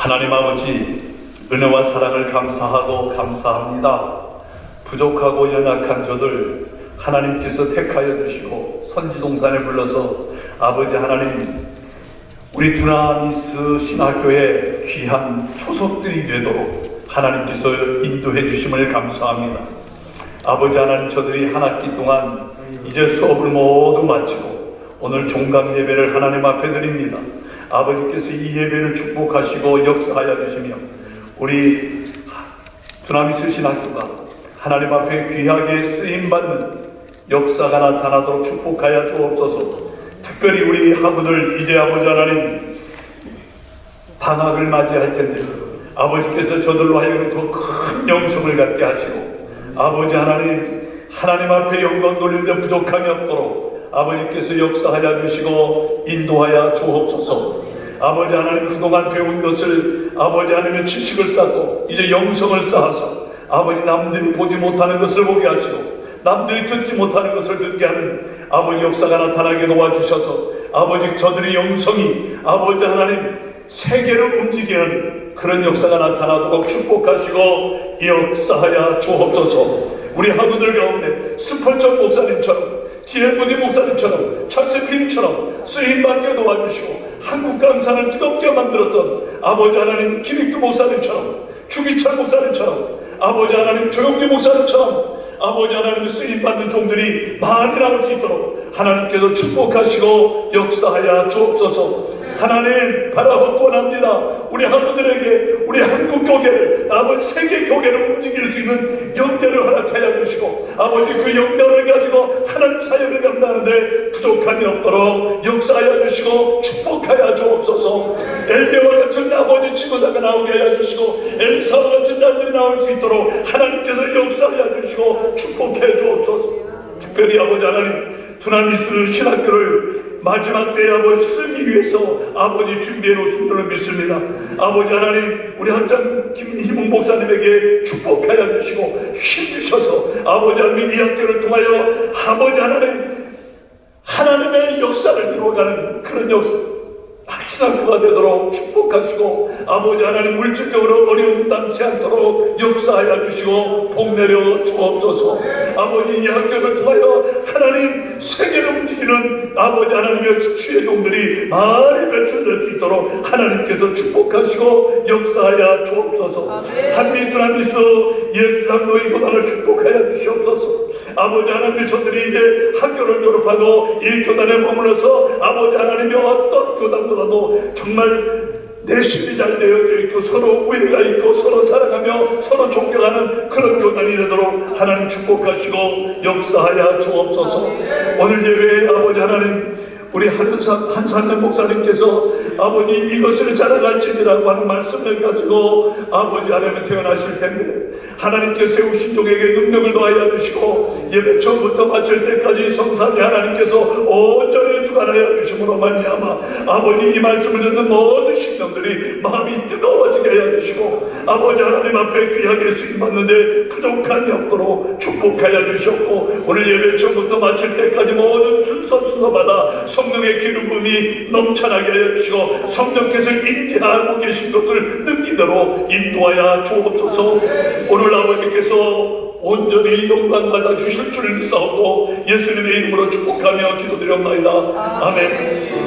하나님 아버지 은혜와 사랑을 감사하고 감사합니다. 부족하고 연약한 저들 하나님께서 택하여 주시고 선지동산에 불러서 아버지 하나님 우리 두나미스 신학교의 귀한 초석들이 되도록 하나님께서 인도해 주심을 감사합니다. 아버지 하나님 저들이 한 학기 동안 이제 수업을 모두 마치고 오늘 종강 예배를 하나님 앞에 드립니다. 아버지께서 이 예배를 축복하시고 역사하여 주시며 우리 두나미스 신학교가 하나님 앞에 귀하게 쓰임 받는 역사가 나타나도록 축복하여 주옵소서. 특별히 우리 학우들 이제 아버지 하나님 방학을 맞이할 텐데 아버지께서 저들로 하여금 더 큰 영성을 갖게 하시고 아버지 하나님 하나님 앞에 영광 돌리는데 부족함이 없도록 아버지께서 역사하여 주시고 인도하여 주옵소서. 아버지 하나님 그동안 배운 것을 아버지 하나님의 지식을 쌓고 이제 영성을 쌓아서 아버지 남들이 보지 못하는 것을 보게 하시고 남들이 듣지 못하는 것을 듣게 하는 아버지 역사가 나타나게 도와주셔서 아버지 저들의 영성이 아버지 하나님 세계를 움직이는 그런 역사가 나타나도록 축복하시고 역사하여 주옵소서. 우리 학우들 가운데 스펄전 목사님처럼 디엘무디 목사님처럼 피니처럼 쓰임받게 도와주시고 한국 감상을 뜨겁게 만들었던 아버지 하나님 김익두 목사님처럼 주기철 목사님처럼 아버지 하나님 조용기 목사님처럼 아버지 하나님의 쓰임받는 종들이 많이 나올 수 있도록 하나님께서 축복하시고 역사하여 주옵소서 하나님 바라보고 원합니다. 우리 한국들에게 우리 한국 교계를 아버지 세계 교계를 움직일 수 있는 영대를 허락하여 주시고 아버지 그 영대를 가지고 하나님 사역을 감당하는데 부족함이 없도록 역사하여 주시고 축복하여 주옵소서. 엘리와 같은 아버지 지도자가 나오게 하여 주시고 엘리사와 같은 자들이 나올 수 있도록 하나님께서 역사하여 주시고 축복해 주옵소서. 특별히 아버지 하나님 두나미스 신학교를 마지막 때에 아버지 쓰기 위해서 아버지 준비해 놓으신 줄로 믿습니다. 아버지 하나님 우리 한장 김희문 목사님에게 축복하여 주시고 힘주셔서 아버지 하나님 이 학교를 통하여 아버지 하나님 하나님의 역사를 이루어가는 그런 역사 신학교가 되도록 축복하시고 아버지 하나님 물질적으로 어려움 당치 않도록 역사하여 주시고 복 내려 주옵소서. 아버지 이 학교를 통하여 하나님 세계를 움직이는 아버지 하나님의 주의 종들이 많이 배출될 수 있도록 하나님께서 축복하시고 역사하여 주옵소서. 한미 두나미스 예수 장로의 교단을 축복하여 주시옵소서 아버지 하나님의 저들이 이제 학교를 졸업하고 이 교단에 머물러서 아버지 하나님의 어떤 교단보다도 정말 내심이 잘 되어져 있고 서로 우애가 있고 서로 사랑하며 서로 존경하는 그런 교단이 되도록 하나님 축복하시고 역사하여 주옵소서. 오늘 예배에 아버지 하나님 우리 한산, 한산년 목사님께서 아버지 이것을 자랑할지니라고 하는 말씀을 가지고 아버지 하나님에 태어나실 텐데 하나님께 세우신 종에게 능력을 더하여 주시고 예배 처음부터 마칠 때까지 성산이 하나님께서 온전히 주관하여 주심으로 말미암아 아버지 이 말씀을 듣는 모든 신령들이 마음이 뜨거워지게 하여 주시고 아버지 하나님 앞에 귀하게 쓰임받는데 부족함이 없도록 축복하여 주셨고 오늘 예배 처음부터 마칠 때까지 모든 순서 순서마다 성령의 기름붐이 넘쳐나게 하여 주시고 성령께서 인지하고 계신 것을 느끼도록 인도하여 주옵소서. 오늘 아버지께서 온전히 영광 받아 주실 줄을 믿사옵고 예수님의 이름으로 축복하며 기도드렸나이다. 아멘